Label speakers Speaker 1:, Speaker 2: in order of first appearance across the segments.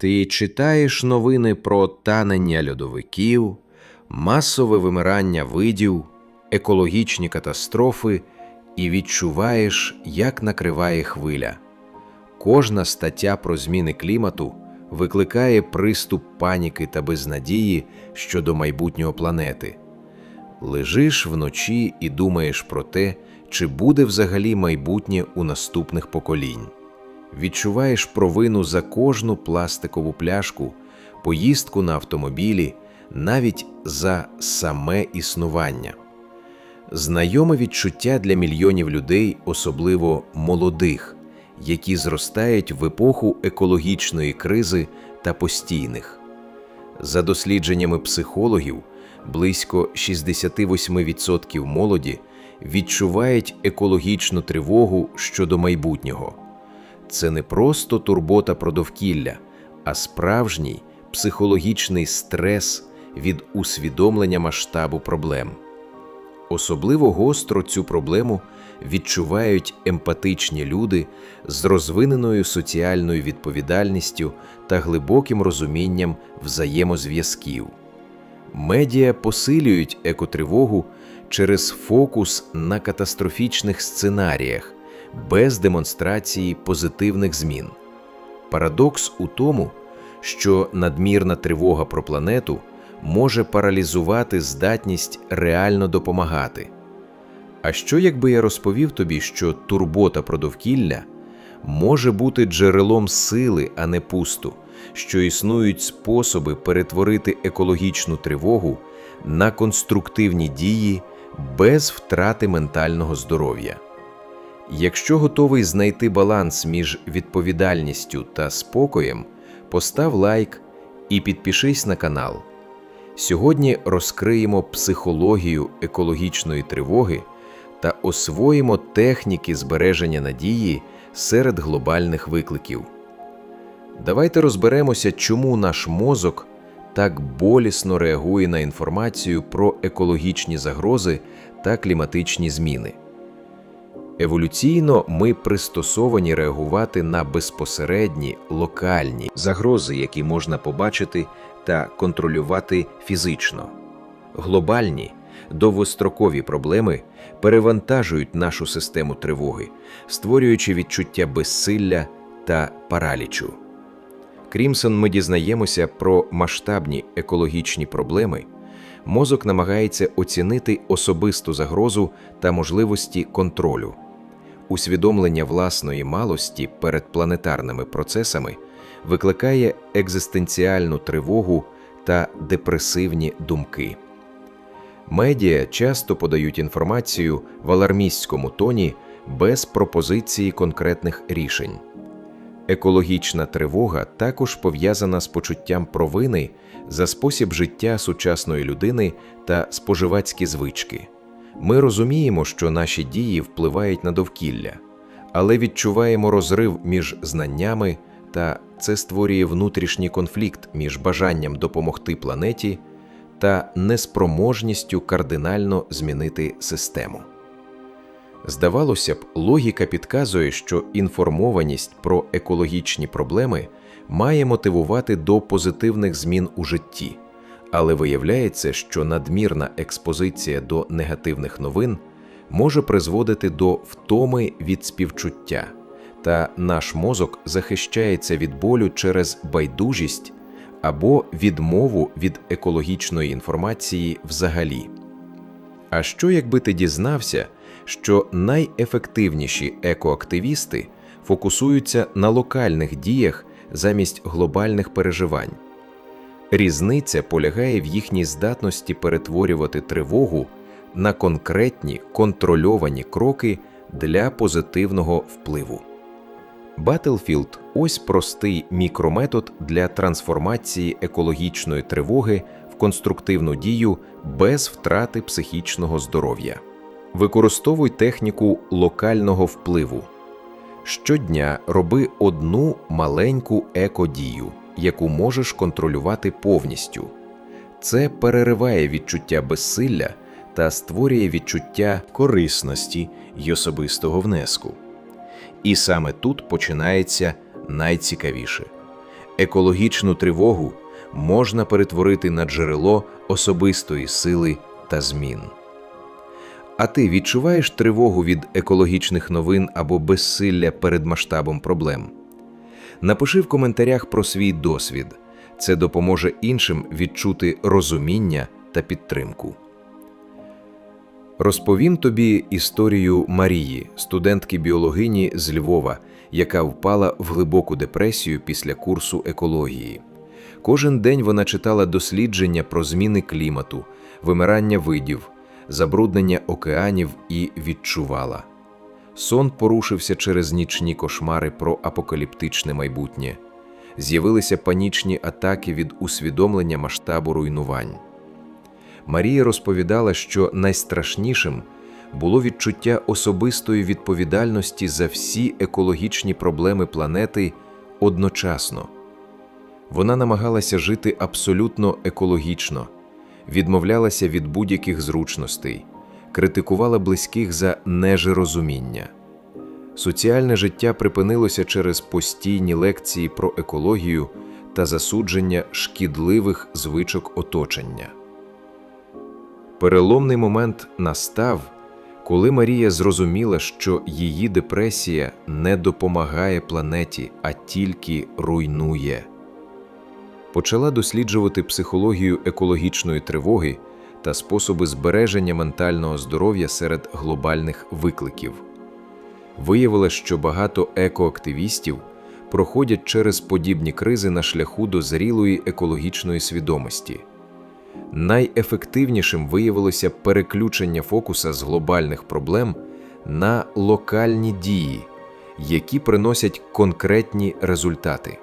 Speaker 1: Ти читаєш новини про танення льодовиків, масове вимирання видів, екологічні катастрофи і відчуваєш, як накриває хвиля. Кожна стаття про зміни клімату викликає приступ паніки та безнадії щодо майбутнього планети. Лежиш вночі і думаєш про те, чи буде взагалі майбутнє у наступних поколінь. Відчуваєш провину за кожну пластикову пляшку, поїздку на автомобілі, навіть за саме існування. Знайоме відчуття для мільйонів людей, особливо молодих, які зростають в епоху екологічної кризи та постійних. За дослідженнями психологів, близько 68% молоді відчувають екологічну тривогу щодо майбутнього. Це не просто турбота про довкілля, а справжній психологічний стрес від усвідомлення масштабу проблем. Особливо гостро цю проблему відчувають емпатичні люди з розвиненою соціальною відповідальністю та глибоким розумінням взаємозв'язків. Медіа посилюють екотривогу через фокус на катастрофічних сценаріях без демонстрації позитивних змін. Парадокс у тому, що надмірна тривога про планету може паралізувати здатність реально допомагати. А що якби я розповів тобі, що турбота про довкілля може бути джерелом сили, а не пусту, що існують способи перетворити екологічну тривогу на конструктивні дії без втрати ментального здоров'я? Якщо готовий знайти баланс між відповідальністю та спокоєм, постав лайк і підпишись на канал. Сьогодні розкриємо психологію екологічної тривоги та освоїмо техніки збереження надії серед глобальних викликів. Давайте розберемося, чому наш мозок так болісно реагує на інформацію про екологічні загрози та кліматичні зміни. Еволюційно ми пристосовані реагувати на безпосередні локальні загрози, які можна побачити та контролювати фізично. Глобальні довгострокові проблеми перевантажують нашу систему тривоги, створюючи відчуття безсилля та паралічу. Крімсон ми дізнаємося про масштабні екологічні проблеми. Мозок намагається оцінити особисту загрозу та можливості контролю. Усвідомлення власної малості перед планетарними процесами викликає екзистенціальну тривогу та депресивні думки. Медіа часто подають інформацію в алармістському тоні без пропозиції конкретних рішень. Екологічна тривога також пов'язана з почуттям провини за спосіб життя сучасної людини та споживацькі звички. Ми розуміємо, що наші дії впливають на довкілля, але відчуваємо розрив між знаннями, та це створює внутрішній конфлікт між бажанням допомогти планеті та неспроможністю кардинально змінити систему. Здавалося б, логіка підказує, що інформованість про екологічні проблеми має мотивувати до позитивних змін у житті, але виявляється, що надмірна експозиція до негативних новин може призводити до втоми від співчуття, та наш мозок захищається від болю через байдужість або відмову від екологічної інформації взагалі. А що якби ти дізнався, що найефективніші екоактивісти фокусуються на локальних діях замість глобальних переживань? Різниця полягає в їхній здатності перетворювати тривогу на конкретні контрольовані кроки для позитивного впливу. Battlefield – ось простий мікрометод для трансформації екологічної тривоги в конструктивну дію без втрати психічного здоров'я. Використовуй техніку локального впливу. Щодня роби одну маленьку екодію, яку можеш контролювати повністю. Це перериває відчуття безсилля та створює відчуття корисності й особистого внеску. І саме тут починається найцікавіше. Екологічну тривогу можна перетворити на джерело особистої сили та змін. А ти відчуваєш тривогу від екологічних новин або безсилля перед масштабом проблем? Напиши в коментарях про свій досвід. Це допоможе іншим відчути розуміння та підтримку. Розповім тобі історію Марії, студентки біологині з Львова, яка впала в глибоку депресію після курсу екології. Кожен день вона читала дослідження про зміни клімату, вимирання видів, забруднення океанів і відчувала. Сон порушився через нічні кошмари про апокаліптичне майбутнє. З'явилися панічні атаки від усвідомлення масштабу руйнувань. Марія розповідала, що найстрашнішим було відчуття особистої відповідальності за всі екологічні проблеми планети одночасно. Вона намагалася жити абсолютно екологічно, відмовлялася від будь-яких зручностей, критикувала близьких за нежерозуміння. Соціальне життя припинилося через постійні лекції про екологію та засудження шкідливих звичок оточення. Переломний момент настав, коли Марія зрозуміла, що її депресія не допомагає планеті, а тільки руйнує. Почала досліджувати психологію екологічної тривоги та способи збереження ментального здоров'я серед глобальних викликів. Виявилось, що багато екоактивістів проходять через подібні кризи на шляху до зрілої екологічної свідомості. Найефективнішим виявилося переключення фокуса з глобальних проблем на локальні дії, які приносять конкретні результати.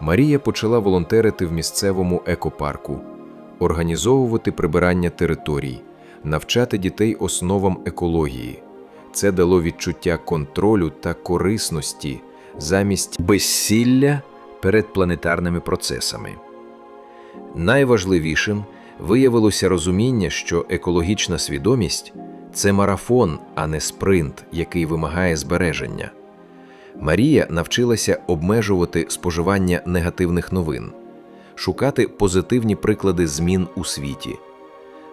Speaker 1: Марія почала волонтерити в місцевому екопарку, організовувати прибирання територій, навчати дітей основам екології. Це дало відчуття контролю та корисності замість безсилля перед планетарними процесами. Найважливішим виявилося розуміння, що екологічна свідомість це марафон, а не спринт, який вимагає збереження. Марія навчилася обмежувати споживання негативних новин, шукати позитивні приклади змін у світі,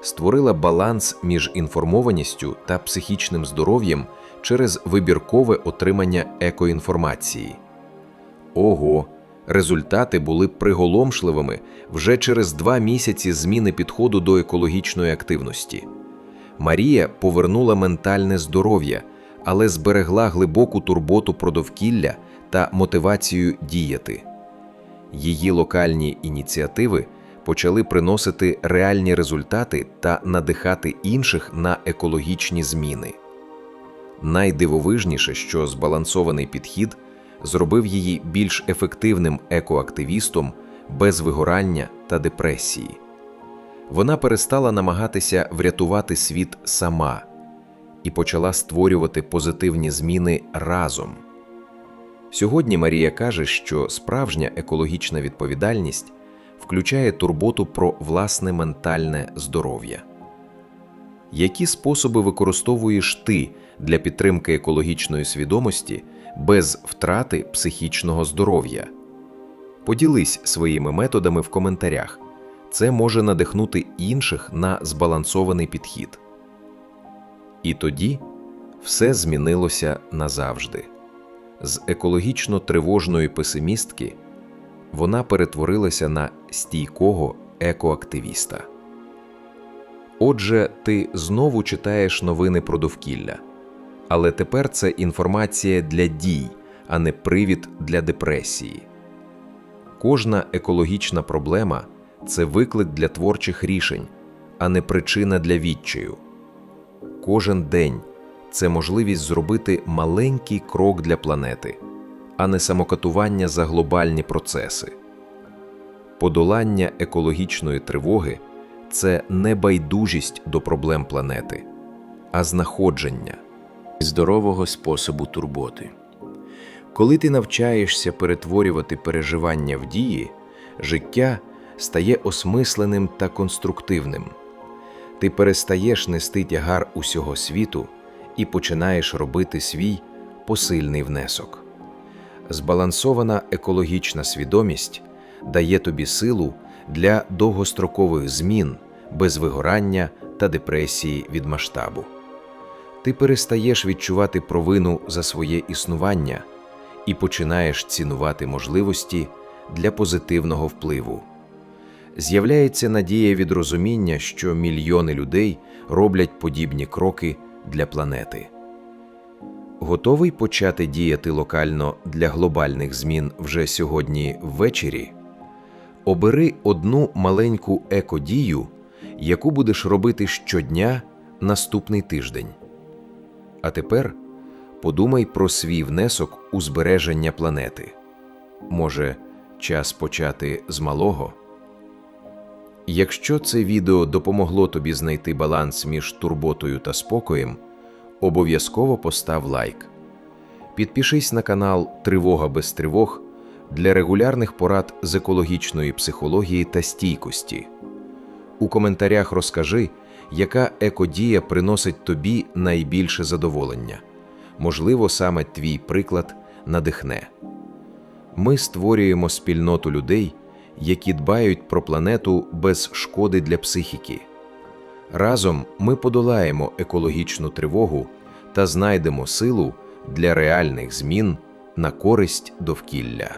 Speaker 1: створила баланс між інформованістю та психічним здоров'ям через вибіркове отримання екоінформації. Ого! Результати були приголомшливими вже через два місяці зміни підходу до екологічної активності. Марія повернула ментальне здоров'я, але зберегла глибоку турботу про довкілля та мотивацію діяти. Її локальні ініціативи почали приносити реальні результати та надихати інших на екологічні зміни. Найдивовижніше, що збалансований підхід зробив її більш ефективним екоактивістом без вигорання та депресії. Вона перестала намагатися врятувати світ сама і почала створювати позитивні зміни разом. Сьогодні Марія каже, що справжня екологічна відповідальність включає турботу про власне ментальне здоров'я. Які способи використовуєш ти для підтримки екологічної свідомості без втрати психічного здоров'я? Поділись своїми методами в коментарях. Це може надихнути інших на збалансований підхід. І тоді все змінилося назавжди. З екологічно тривожної песимістки вона перетворилася на стійкого екоактивіста. Отже, ти знову читаєш новини про довкілля, але тепер це інформація для дій, а не привід для депресії. Кожна екологічна проблема це виклик для творчих рішень, а не причина для відчаю. Кожен день це можливість зробити маленький крок для планети, а не самокатування за глобальні процеси. Подолання екологічної тривоги це не байдужість до проблем планети, а знаходження здорового способу турботи. Коли ти навчаєшся перетворювати переживання в дії, життя стає осмисленим та конструктивним. Ти перестаєш нести тягар усього світу і починаєш робити свій посильний внесок. Збалансована екологічна свідомість дає тобі силу для довгострокових змін без вигорання та депресії від масштабу. Ти перестаєш відчувати провину за своє існування і починаєш цінувати можливості для позитивного впливу. З'являється надія від розуміння, що мільйони людей роблять подібні кроки для планети. Готовий почати діяти локально для глобальних змін вже сьогодні ввечері? Обери одну маленьку екодію, яку будеш робити щодня наступний тиждень. А тепер подумай про свій внесок у збереження планети. Може, час почати з малого? Якщо це відео допомогло тобі знайти баланс між турботою та спокоєм, обов'язково постав лайк. Підпишись на канал Тривога без тривог для регулярних порад з екологічної психології та стійкості. У коментарях розкажи, яка екодія приносить тобі найбільше задоволення. Можливо, саме твій приклад надихне. Ми створюємо спільноту людей, які дбають про планету без шкоди для психіки. Разом ми подолаємо екологічну тривогу та знайдемо силу для реальних змін на користь довкілля.